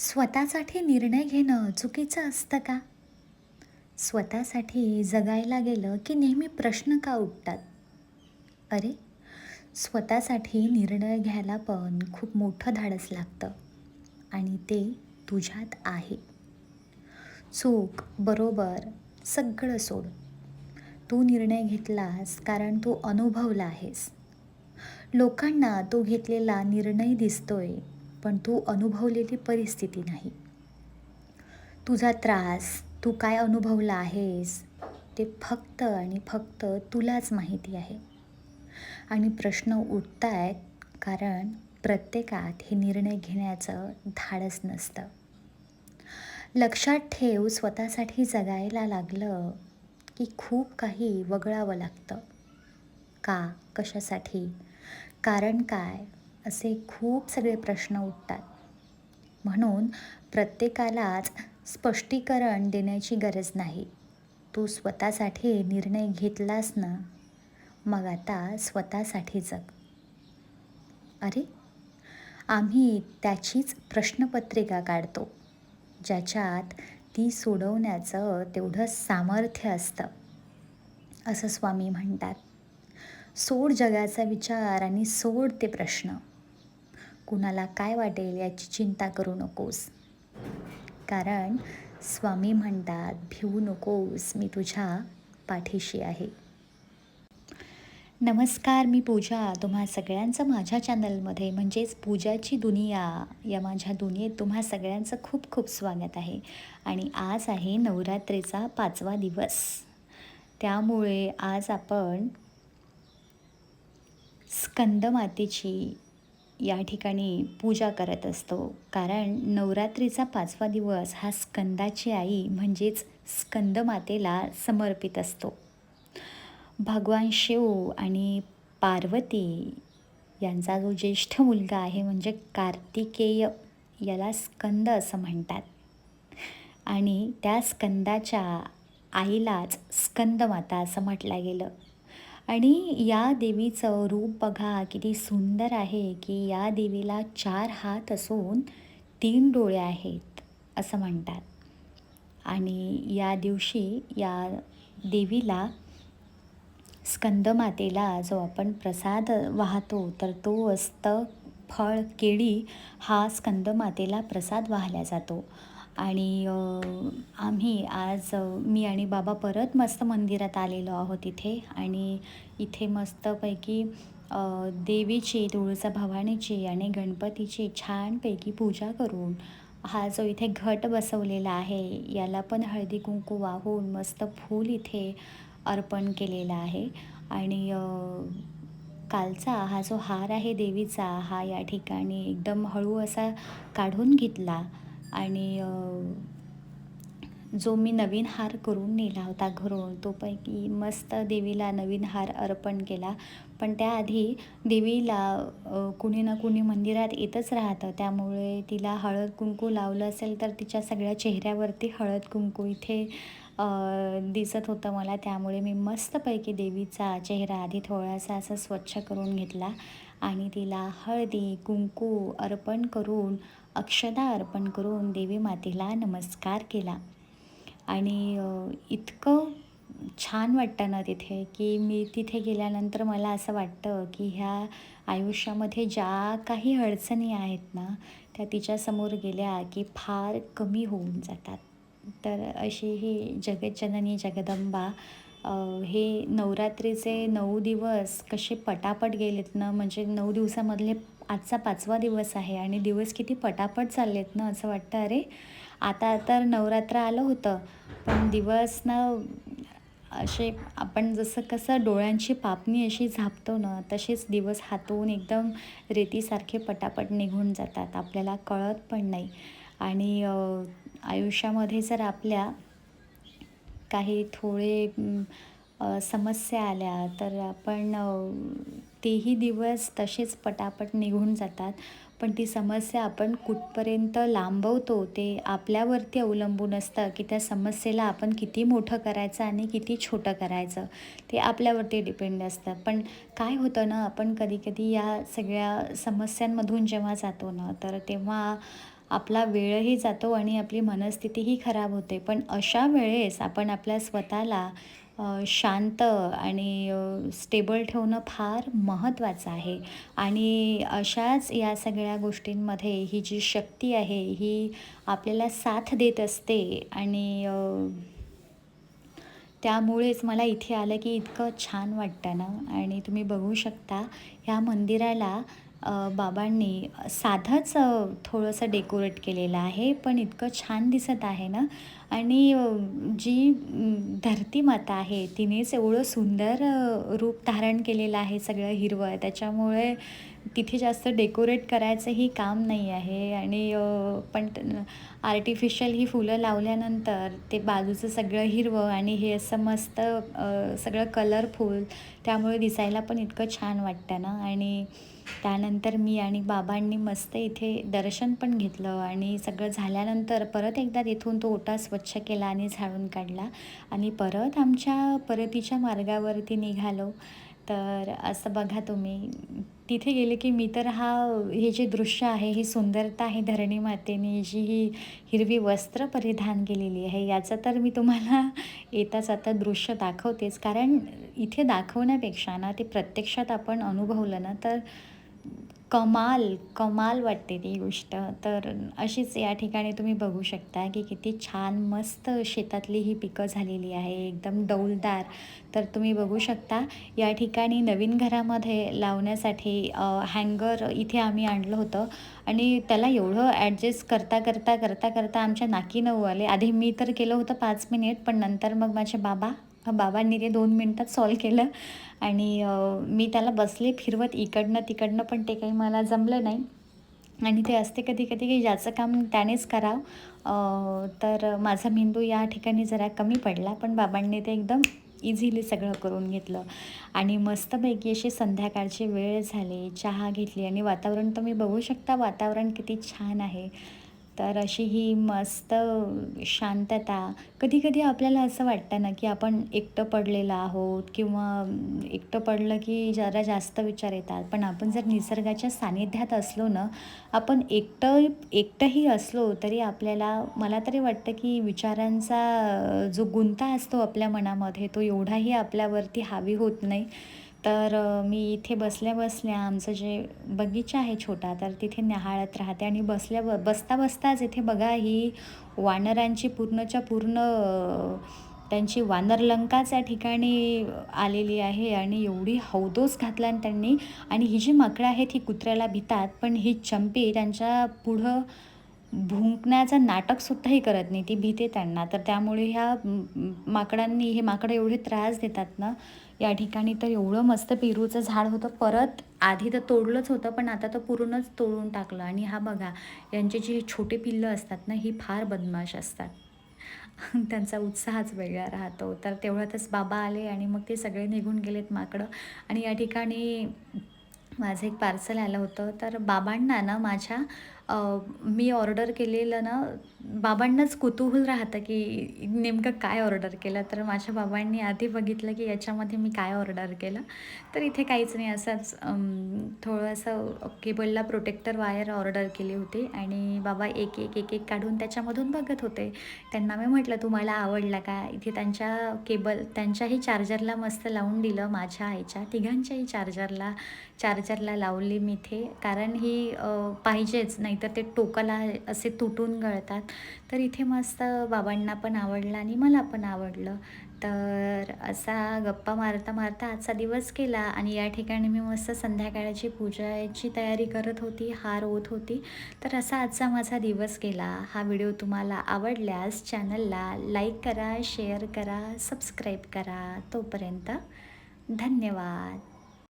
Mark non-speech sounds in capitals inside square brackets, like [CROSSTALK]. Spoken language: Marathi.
स्वतःसाठी निर्णय घेणं चुकीचं असतं का? स्वतःसाठी जगायला गेलं की नेहमी प्रश्न का उठतात? अरे स्वतःसाठी निर्णय घ्यायला पण खूप मोठं धाडस लागतं आणि ते तुझ्यात आहे. चूक बरोबर सगळं सोड. तू निर्णय घेतलास कारण तू अनुभवला आहेस. लोकांना तू घेतलेला निर्णय दिसतोय पण तू अनुभवलेली परिस्थिती नाही. तुझा त्रास तू काय अनुभवला आहेस ते फक्त आणि फक्त तुलाच माहिती आहे. आणि प्रश्न उठत आहेत कारण प्रत्येकात हे निर्णय घेण्याचं धाडस नसतं. लक्षात ठेव स्वतःसाठी जगायला लागलं की खूप काही वगळावं लागतं. का? कशासाठी? कारण काय? असे खूप सगळे प्रश्न उठतात. म्हणून प्रत्येकालाच स्पष्टीकरण देण्याची गरज नाही. तू स्वतःसाठी निर्णय घेतलास ना? मग आता स्वतःसाठी जग. अरे! आम्ही त्याचीच प्रश्नपत्रिका काढतो ज्याच्यात ती सोडवण्याचं तेवढं सामर्थ्य असतं. असं स्वामी म्हणतात. सोड जगाचा विचार आणि सोड ते प्रश्न. कुणाला काय वाटेल याची चिंता करू नकोस. कारण स्वामी म्हणतात भिवू नकोस मी तुझ्या पाठीशी आहे. नमस्कार मी पूजा. तुम्हा सगळ्यांचं माझ्या चॅनलमध्ये म्हणजेच पूजाची दुनिया या माझ्या दुनियेत तुम्हा सगळ्यांचं खूप खूप स्वागत आहे. आणि आज आहे नवरात्रीचा पाचवा दिवस. त्यामुळे आज आपण स्कंदमातेची या ठिकाणी पूजा करत असतो. कारण नवरात्रीचा पाचवा दिवस हा स्कंदाची आई म्हणजेच स्कंदमातेला समर्पित असतो. भगवान शिव आणि पार्वती यांचा जो ज्येष्ठ मुलगा आहे म्हणजे कार्तिकेय याला स्कंद असं म्हणतात. आणि त्या स्कंदाच्या आईलाच स्कंदमाता असं म्हटलं गेलं. आणि या देवीचं रूप बघा किती सुंदर आहे की या देवीला चार हात असून तीन डोळे आहेत असं म्हणतात. आणि या दिवशी या देवीला स्कंदमातेला जो आपण प्रसाद वाहतो तर तो असतं फळ केळी हा स्कंदमातेला प्रसाद वाहला जातो. आणि आम्ही आज मी आणि बाबा परत मस्त मंदिरात आलेलो आहोत इथे. आणि इथे मस्तपैकी देवीची तुळजा भवानीची आणि गणपतीची छानपैकी पूजा करून हा जो इथे घट बसवलेला आहे याला पण हळदी कुंकू वाहून मस्त फूल इथे अर्पण केलेला आहे. आणि कालचा हा जो हार आहे देवीचा हा या ठिकाणी एकदम हळू असा काढून घेतला. आणि जो मी नवीन हार करून नेला होता घरून तोपैकी मस्त देवीला नवीन हार अर्पण केला. पण त्याआधी देवीला कुणी ना कुणी मंदिरात येतच राहतं. त्यामुळे तिला हळद कुंकू लावलं असेल तर तिच्या सगळ्या चेहऱ्यावरती हळद कुंकू इथे दिसत होतं मला. त्यामुळे मी मस्तपैकी देवीचा चेहरा आधी थोडासा असं स्वच्छ करून घेतला आणि तिला हळदी कुंकू अर्पण करून अक्षदा अर्पण करून देवी मातेला नमस्कार केला. आणि इतकं छान वाटतं ना तिथे की मी तिथे गेल्यानंतर मला असं वाटतं की ह्या आयुष्यामध्ये ज्या काही अडचणी आहेत ना त्या तिच्यासमोर गेल्या की फार कमी होऊन जातात. तर अशी ही जगज्जननी जगदंबा हे नवरात्रीचे नऊ दिवस कसे पटापट गेलेत ना म्हणजे नऊ दिवसामधले आजचा पाचवा दिवस आहे आणि दिवस किती पटापट चाललेत ना असं वाटतं अरे आता तर नवरात्र आलं होतं पण दिवस ना असे आपण जसं कसं डोळ्यांची पापणी अशी झापतो ना तसेच दिवस हातून एकदम रेतीसारखे पटापट निघून जातात आपल्याला कळत पण नाही. आणि आयुष्यामध्ये जर आपल्या काही थोडे समस्या आल्या तर आपण तेही दिवस तसेच पटापट निघून जातात. पण ती समस्या आपण कुठपर्यंत लांबवतो ते आपल्यावरती अवलंबून असतं की त्या समस्येला आपण किती मोठं करायचं आणि किती छोटं करायचं ते आपल्यावरती डिपेंड असतं. पण काय होतं ना आपण कधीकधी या सगळ्या समस्यांमधून जेव्हा जातो ना तर तेव्हा आपला वेळही जातो आणि आपली मनस्थितीही खराब होते. पण अशा वेळेस आपण आपल्या स्वतःला शांत आणि स्टेबल ठेवणं फार महत्त्वाचं आहे. आणि अशाच या सगळ्या गोष्टींमध्ये ही जी शक्ती आहे ही आपल्याला साथ देत असते आणि त्यामुळेच मला इथे आलं की इतकं छान वाटतं ना. आणि तुम्ही बघू शकता ह्या मंदिराला बाबांनी साधंच थोडंसं डेकोरेट केलेलं आहे पण इतकं छान दिसत आहे ना. आणि जी धरती माता आहे तिनेच एवढं सुंदर रूप धारण केलेलं आहे सगळं हिरवं. त्याच्यामुळे तिथे जास्त डेकोरेट करायचंही काम नाही आहे. आणि पण आर्टिफिशियल ही फुलं लावल्यानंतर ते बाजूचं सगळं हिरवं आणि हे असं मस्त सगळं कलरफुल त्यामुळे दिसायला पण इतकं छान वाटतं ना. आणि त्यानंतर मी आणि बाबांनी मस्त इथे दर्शन पण घेतलं. आणि सगळं झाल्यानंतर परत एकदा तिथून तो ओटा स्वच्छ स्वच्छ केला आणि झाडून काढला. आणि परत आमच्या परतीच्या मार्गावरती निघालो. तर असं बघा तुम्ही तिथे गेले की मी तर हा हे जे दृश्य आहे ही सुंदरता आहे धरणी मातेने जी ही हिरवी वस्त्र परिधान केलेली आहे याचं तर मी तुम्हाला येताच आता दृश्य दाखवतेच. कारण इथे दाखवण्यापेक्षा ना ते प्रत्यक्षात आपण अनुभवलं ना तर कमाल कमाल वाटते ती गोष्ट. तर अशीच या ठिकाणी तुम्ही बघू शकता की किती छान मस्त शेतातली ही पिकं झालेली आहे. एकदम डौलदार. तर तुम्ही बघू शकता या ठिकाणी नवीन घरामध्ये लावण्यासाठी हँगर इथे आम्ही आणलं होतं. आणि त्याला एवढं ॲडजस्ट करता करता करता करता आमच्या नाकी नऊ आले. आधी मी तर केलं होतं पाच मिनिट पण नंतर मग माझे बाबा बाबांनी ते दोन मिनटात सॉल्व केलं. आणि मी त्याला बसले फिरवत इकडनं तिकडनं पण ते काही मला जमलं नाही. आणि ते असते कधी कधी की ज्याचं काम त्यानेच करावं. तर माझा मेंदू या ठिकाणी जरा कमी पडला पण बाबांनी ते एकदम इझिली सगळं करून घेतलं. आणि मस्तपैकी अशी संध्याकाळची वेळ झाली चहा घेतली आणि वातावरण तुम्ही बघू शकता वातावरण किती छान आहे. तर अशी ही मस्त शांतता. कधी कधी आपल्याला असं वाटतं ना की आपण एकटं पडलेलं आहोत किंवा एकटं पडलं की जरा जास्त विचार येतात. पण आपण जर निसर्गाच्या सानिध्यात असलो ना आपण एकटं एकटंही असलो तरी आपल्याला मला तरी वाटतं की विचारांचा जो गुंता असतो आपल्या मनामध्ये तो एवढाही आपल्यावरती हावी होत नाही. तर मी इथे बसल्या बसल्या आमचं जे बगीचा आहे छोटा तर तिथे न्याहाळत राहते आणि बसल्या ब बसता बसताच इथे बघा ही वानरांची पूर्णच्या पूर्ण त्यांची वानरलंकाच या ठिकाणी आलेली आहे आणि एवढी हौदोस घातला त्यांनी. आणि ही जी माकडं आहेत ही कुत्र्याला भितात पण ही चंपी त्यांच्या पुढं भुंकण्याचं नाटकसुद्धाही करत नाही. ती भीते त्यांना. तर त्यामुळे ह्या माकडांनी हे माकडं एवढे त्रास देतात ना या ठिकाणी तर एवढं मस्त पेरूचं झाड होतं. परत आधी तर तोडलंच होतं पण आता तर पूर्णच तोडून टाकलं. आणि हा बघा यांचे जे छोटे पिल्लं असतात ना ही फार बदमाश असतात. [LAUGHS] त्यांचा उत्साहच वेगळा राहतो. तर तेवढ्यातच बाबा आले आणि मग ते सगळे निघून गेलेत माकडं. आणि या ठिकाणी माझं एक पार्सल आलं होतं. तर बाबांना ना माझ्या मी ऑर्डर केलेलं ना बाबांनाच कुतूहल राहतं की नेमकं काय ऑर्डर केलं. तर माझ्या बाबांनी आधी बघितलं की याच्यामध्ये मी काय ऑर्डर केलं. तर इथे काहीच नाही. असंच थोडंसं केबलला प्रोटेक्टर वायर ऑर्डर केली होती आणि बाबा एक एक एक एक काढून त्याच्यामधून बघत होते. त्यांना मी म्हटलं तुम्हाला आवडला का? इथे त्यांच्या केबल त्यांच्याही चार्जरला मस्त लावून दिलं माझ्या आईच्या तिघांच्याही चार्जरला चार्जरला लावली मी इथे. कारण ही पाहिजेच नाही नाहीतर ते टोकाला असे तुटून गळतात. तर इथे मस्त बाबांना पण आवडलं आणि मला पण आवडलं. तर असा गप्पा मारता मारता आजचा दिवस केला आणि या ठिकाणी मी मस्त संध्याकाळची पूजाची तयारी करत होती हार होत होती. तर असा आजचा माझा दिवस गेला. हा व्हिडिओ तुम्हाला आवडल्यास चॅनलला लाईक करा शेअर करा सबस्क्राईब करा. तोपर्यंत धन्यवाद.